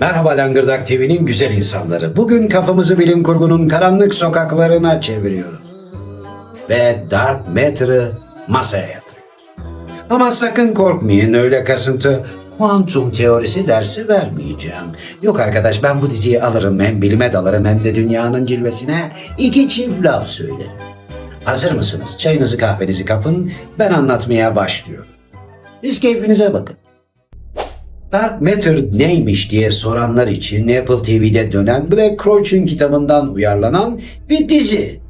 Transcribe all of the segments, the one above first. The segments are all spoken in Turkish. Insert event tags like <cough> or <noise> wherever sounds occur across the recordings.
Merhaba Langırdak TV'nin güzel insanları. Bugün kafamızı bilim kurgunun karanlık sokaklarına çeviriyoruz. Ve Dark Matter'ı masaya yatırıyoruz. Ama sakın korkmayın öyle kasıntı kuantum teorisi dersi vermeyeceğim. Yok arkadaş ben bu diziyi alırım hem bilime dalarım hem de dünyanın cilvesine iki çift laf söylerim. Hazır mısınız? Çayınızı kahvenizi kapın ben anlatmaya başlıyorum. Siz keyfinize bakın. Dark Matter neymiş diye soranlar için Apple TV'de dönen Black Crouch'un kitabından uyarlanan bir dizi.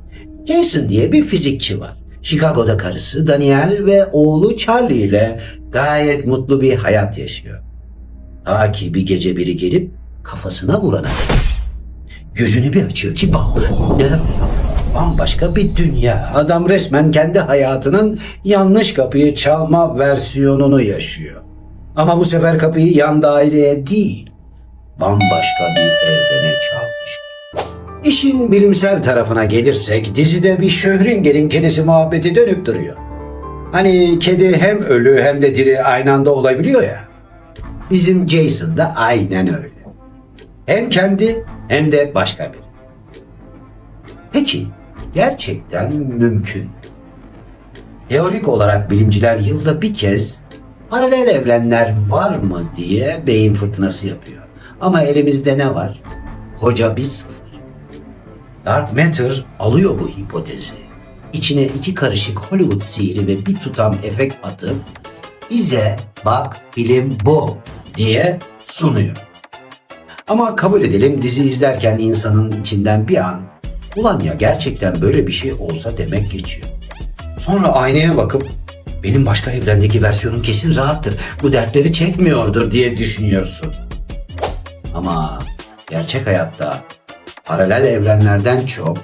Jason diye bir fizikçi var. Chicago'da karısı Daniel ve oğlu Charlie ile gayet mutlu bir hayat yaşıyor. Ta ki bir gece biri gelip kafasına vurana. Gözünü bir açıyor ki bam, oluyor? Bambaşka bir dünya. Adam resmen kendi hayatının yanlış kapıyı çalma versiyonunu yaşıyor. Ama bu sefer kapıyı yan daireye değil, bambaşka bir evrene çalmış. İşin bilimsel tarafına gelirsek dizide bir Schrödinger'in kedisi muhabbeti dönüp duruyor. Hani kedi hem ölü hem de diri aynı anda olabiliyor ya. Bizim Jason da aynen öyle. Hem kendi hem de başka biri. Peki gerçekten mümkün. mü? Teorik olarak bilimciler yılda bir kez paralel evrenler var mı diye beyin fırtınası yapıyor. Ama elimizde ne var? Koca bir sıfır. Dark Matter alıyor bu hipotezi. İçine iki karışık Hollywood sihri ve bir tutam efekt atıp bize bak bilim bu diye sunuyor. Ama kabul edelim dizi izlerken insanın içinden bir an ulan ya gerçekten böyle bir şey olsa demek geçiyor. Sonra aynaya bakıp benim başka evrendeki versiyonum kesin rahattır. Bu dertleri çekmiyordur diye düşünüyorsun. Ama gerçek hayatta paralel evrenlerden çok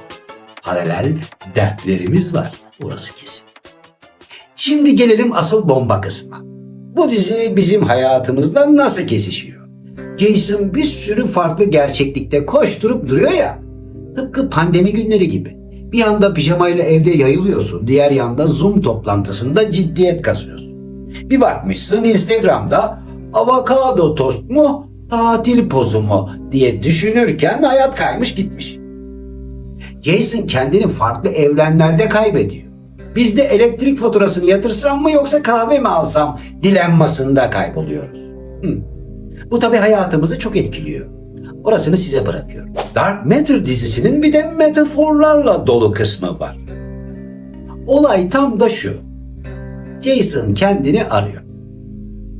paralel dertlerimiz var. Orası kesin. Şimdi gelelim asıl bomba kısmına. Bu dizi bizim hayatımızla nasıl kesişiyor? Jason bir sürü farklı gerçeklikte koşturup duruyor ya. Tıpkı pandemi günleri gibi. Bir yanda pijamayla evde yayılıyorsun, diğer yanda Zoom toplantısında ciddiyet kasıyorsun. Bir bakmışsın Instagram'da avokado tost mu, tatil pozu mu diye düşünürken hayat kaymış gitmiş. Jason kendini farklı evrenlerde kaybediyor. Biz de elektrik faturasını yatırsam mı yoksa kahve mi alsam dilenmasında kayboluyoruz. Hı. Bu tabii hayatımızı çok etkiliyor. Orasını size bırakıyorum. Dark Matter dizisinin bir de metaforlarla dolu kısmı var. Olay tam da şu. Jason kendini arıyor.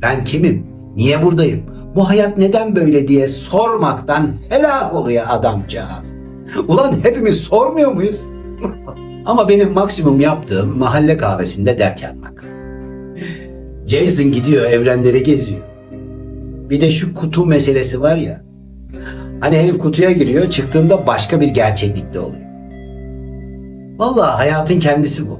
Ben kimim? Niye buradayım? Bu hayat neden böyle diye sormaktan helak oluyor adamcağız. Ulan hepimiz sormuyor muyuz? <laughs> Ama benim maksimum yaptığım mahalle kahvesinde dert yanmak. Jason gidiyor evrenleri geziyor. Bir de şu kutu meselesi var ya. Hani herif kutuya giriyor çıktığında başka bir gerçeklikte oluyor. Vallahi hayatın kendisi bu.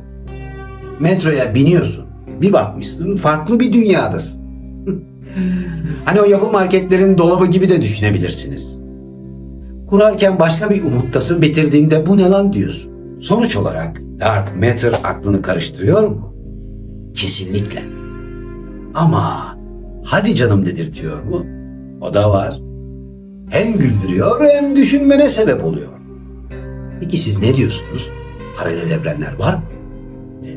Metroya biniyorsun. Bir bakmışsın farklı bir dünyadasın. <laughs> hani o yapı marketlerin dolabı gibi de düşünebilirsiniz. Kurarken başka bir umuttasın bitirdiğinde bu ne lan diyorsun. Sonuç olarak Dark Matter aklını karıştırıyor mu? Kesinlikle. Ama hadi canım dedirtiyor mu? O da var. Hem güldürüyor hem düşünmene sebep oluyor. Peki siz ne diyorsunuz? Paralel evrenler var mı?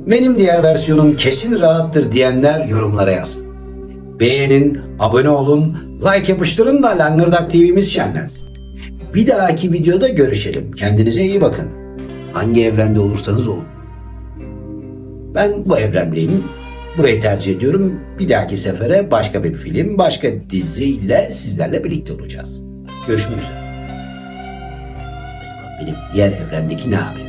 Benim diğer versiyonum kesin rahattır diyenler yorumlara yazsın. Beğenin, abone olun, like yapıştırın da Langırdak TV'miz şenlensin. Bir dahaki videoda görüşelim. Kendinize iyi bakın. Hangi evrende olursanız olun. Ben bu evrendeyim. Burayı tercih ediyorum. Bir dahaki sefere başka bir film, başka diziyle sizlerle birlikte olacağız. Görüşmek üzere. Benim diğer evrendeki ne yapıyor?